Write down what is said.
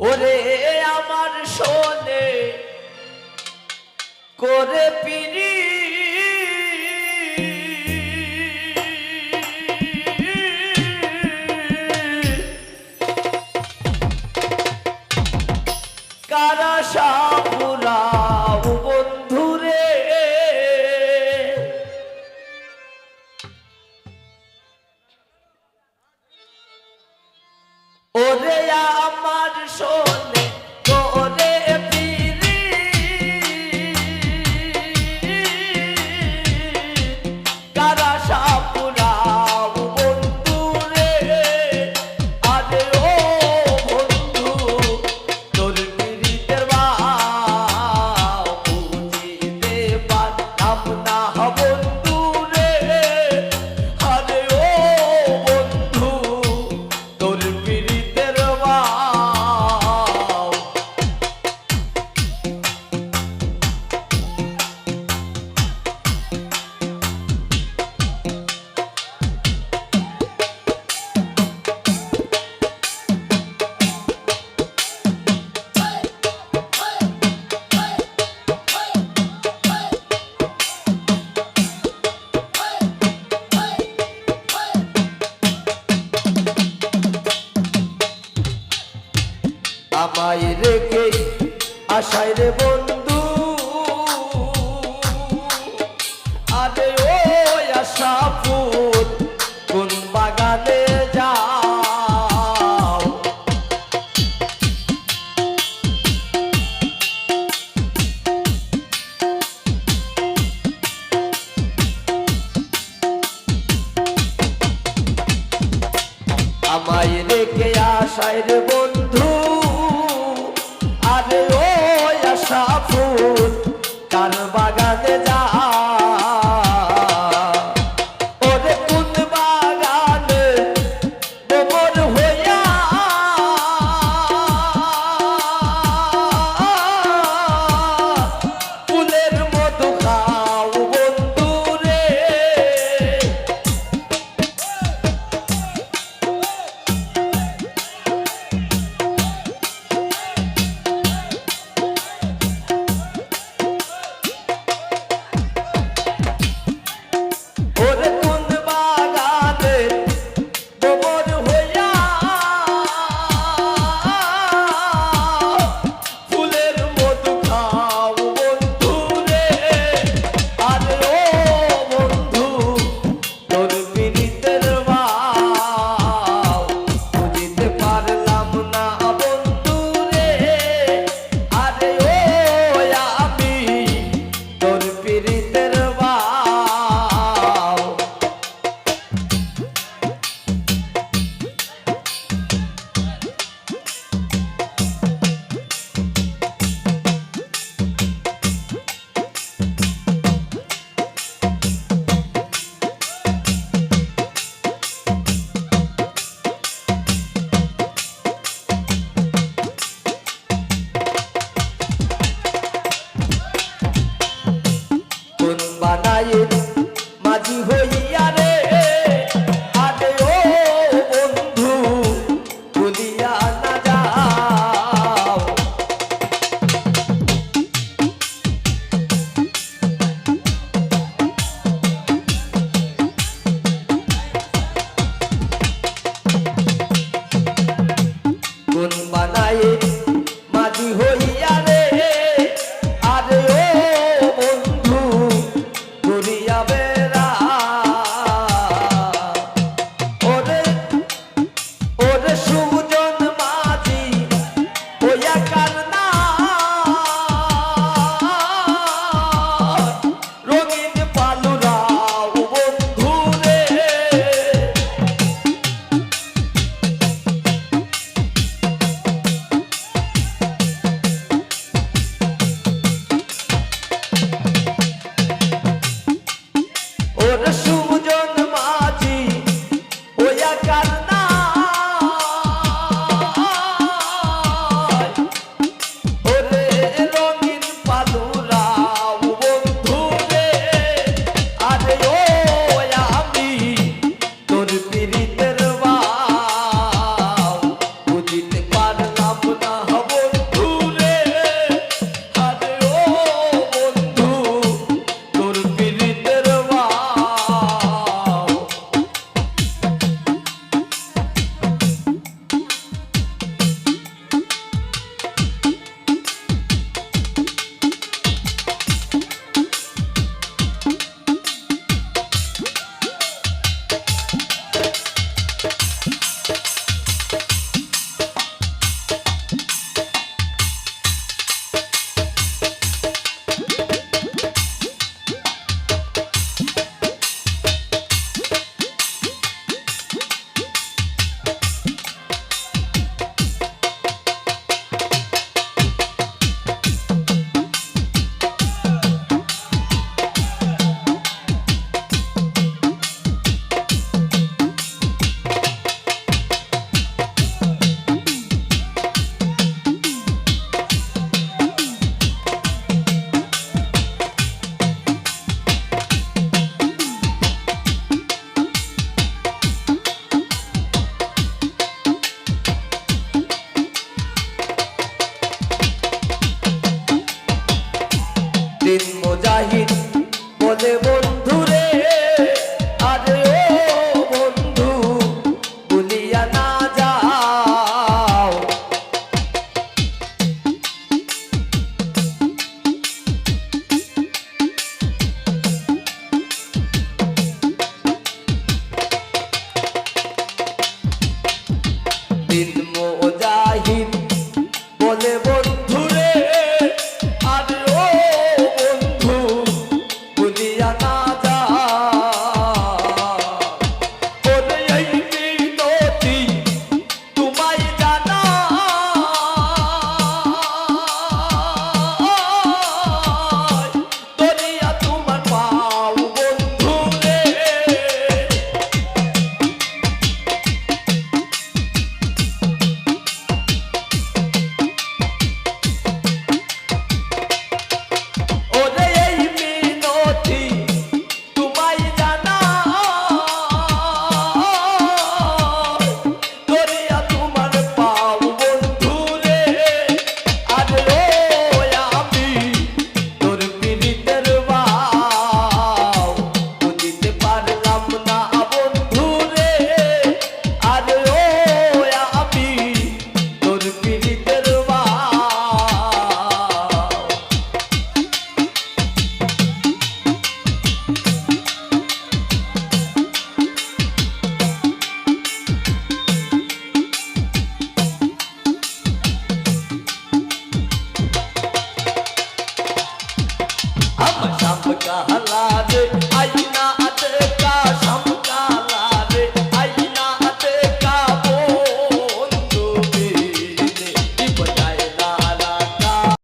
ওরে আমার শোনে করে পিড়ি ওরে আমার শোনে আশায় রে বন্ধু। আরে ও আশা ফুল কোন বাগানে আমায় রেখে আশায় রে বন্ধু। বাগানে যা দিন